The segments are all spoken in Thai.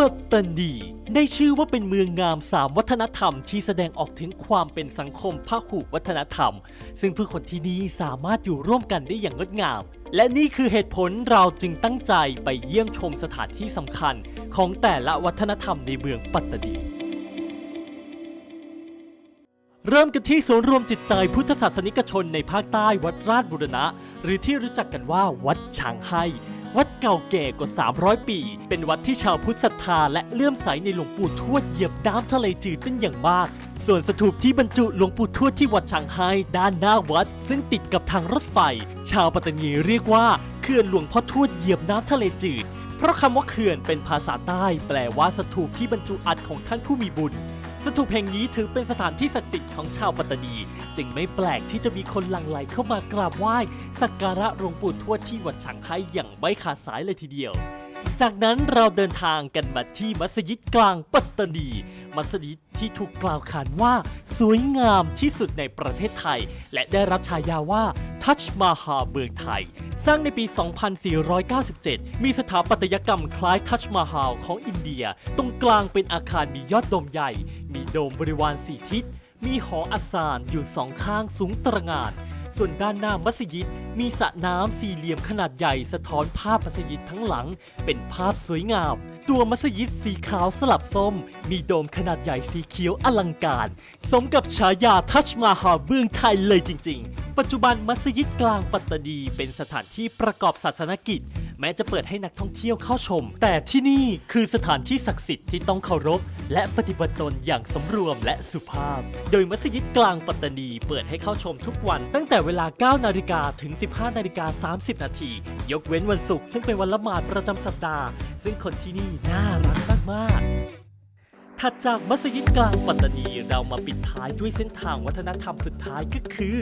ปัตตานีได้ชื่อว่าเป็นเมืองงามสามวัฒนธรรมที่แสดงออกถึงความเป็นสังคมพหุวัฒนธรรม ซึ่งผู้คนที่นี่สามารถอยู่ร่วมกันได้อย่างงดงาม และนี่คือเหตุผลเราจึงตั้งใจไปเยี่ยมชมสถานที่สำคัญของแต่ละวัฒนธรรมในเมืองปัตตานีเริ่มกันที่ศูนย์รวมจิตใจพุทธศาสนิกชนในภาคใต้วัดราชบุรณะ หรือที่รู้จักกันว่าวัดช้างให้ วัดเก่าแก่กว่า 300 ปี เป็นวัดที่ชาวพุทธศรัทธาและเลื่อมใสในหลวงปู่ทวดเหยียบน้ำทะเลจืดเป็นอย่างมาก ส่วนสถูปที่บรรจุหลวงปู่ทวดที่วัดช้างให้ด้านหน้าวัด ซึ่งติดกับทางรถไฟ ชาวปัตตานีเรียกว่าเขื่อนหลวงพ่อทวดเหยียบน้ำทะเลจืด เพราะคำว่าเขื่อนเป็นภาษาใต้ แปลว่าสถูปที่บรรจุอัฐของท่านผู้มีบุญ สถูปแห่งนี้ถือเป็นสถานที่ศักดิ์สิทธิ์ของชาวปัตตานี จึงไม่แปลกที่จะมีคนหลั่งไหลเข้ามากราบไหว้สักการะหลวงปู่ทวดที่วัดฉางไห้อย่างไม่ขาดสายเลยทีเดียว จากนั้นเราเดินทางกันมาที่มัสยิดกลางปัตตานี มัสยิดที่ถูกกล่าวขานว่าสวยงามที่สุดในประเทศไทย และได้รับฉายาว่าทัชมาฮาเมืองไทยสร้างในปี 2497 มีสถาปัตยกรรมคล้ายทัชมาฮาลของอินเดีย ตรงกลางเป็นอาคารมียอดโดมใหญ่ มีโดมบริวารสี่ทิศ มีหออาสานอยู่สองข้างสูงตระหง่าน ส่วนด้านหน้ามัสยิด มีสระน้ำสี่เหลี่ยมขนาดใหญ่สะท้อนภาพมัสยิดทั้งหลัง เป็นภาพสวยงาม ตัวมัสยิดสีขาวสลับส้ม มีโดมขนาดใหญ่สีเขียวอลังการ สมกับฉายาทัชมาฮาเมืองไทยเลยจริง ๆ ปัจจุบันมัสยิดกลางปัตตานีเป็นสถานที่ประกอบศาสนกิจ แม้จะเปิดให้นักท่องเที่ยวเข้าชม แต่ที่นี่คือสถานที่ศักดิ์สิทธิ์ที่ต้องเคารพ และปฏิบัติตนอย่างสำรวมและสุภาพ โดยมัสยิดกลางปัตตานี เปิดให้เข้าชมทุกวันตั้งแต่เวลา 9 นาฬิกาถึง 15 นาฬิกา 30 นาที ยกเว้นวันศุกร์ซึ่งเป็นวันละหมาดประจำสัปดาห์ ซึ่งคนที่นี่น่ารักมากๆ ถัดจากมัสยิดกลางปัตตานีเรามาปิดท้ายด้วยเส้นทางวัฒนธรรมสุดท้ายก็คือ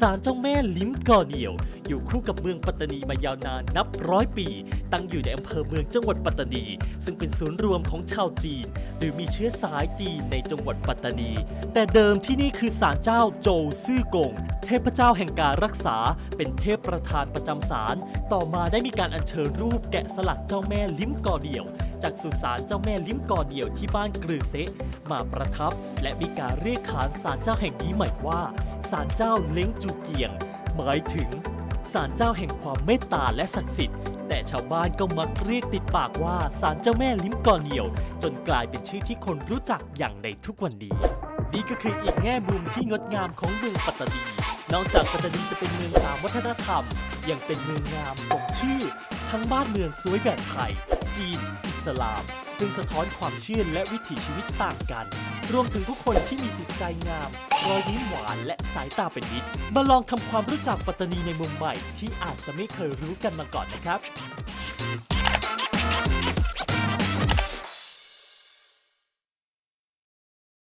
ศาลเจ้าแม่ลิ้มกอเนียว อยู่คู่กับเมืองปัตตานีมายาวนานนับร้อยปี ตั้งอยู่ในอำเภอเมืองจังหวัดปัตตานี ซึ่งเป็นศูนย์รวมของชาวจีน หรือมีเชื้อสายจีนในจังหวัดปัตตานี แต่เดิมที่นี่คือศาลเจ้าโจวซื่อกง เทพเจ้าแห่งการรักษา เป็นเทพประธานประจำศาลต่อมาได้มีการอัญเชิญรูปแกะสลักเจ้าแม่ลิ้มกอเดี่ยว จากสุสานเจ้าแม่ลิ้มกอเดี่ยวที่บ้านเกรือเซะมาประทับ และมีการเรียกขานศาลเจ้าแห่งนี้ใหม่ว่าศาลเจ้าเล้งจูเกียง หมายถึงศาลเจ้าแห่งความเมตตาและศักดิ์สิทธิ์ แต่ชาวบ้านก็มักเรียกติดปากว่าศาลเจ้าแม่ลิ้มก่อเหนียว จนกลายเป็นชื่อที่คนรู้จักอย่างในทุกวันนี้ นี่ก็คืออีกแง่มุมที่งดงามของเมืองปัตตานีนอกจากปัตตานีจะเป็นเมืองสามวัฒนธรรม ยังเป็นเมืองงามสมชื่อ ทั้งบ้านเมืองสวยแบบไทยจีน อิสลาม ซึ่งสะท้อนความเชื่อและวิถีชีวิตต่างกัน รวมถึงผู้คนที่มีจิตใจงาม รอยยิ้มหวานและสายตาเป็นมิตรมาลองทำความรู้จักปัตตานีในมุมใหม่ที่อาจจะไม่เคยรู้กันมาก่อนนะครับ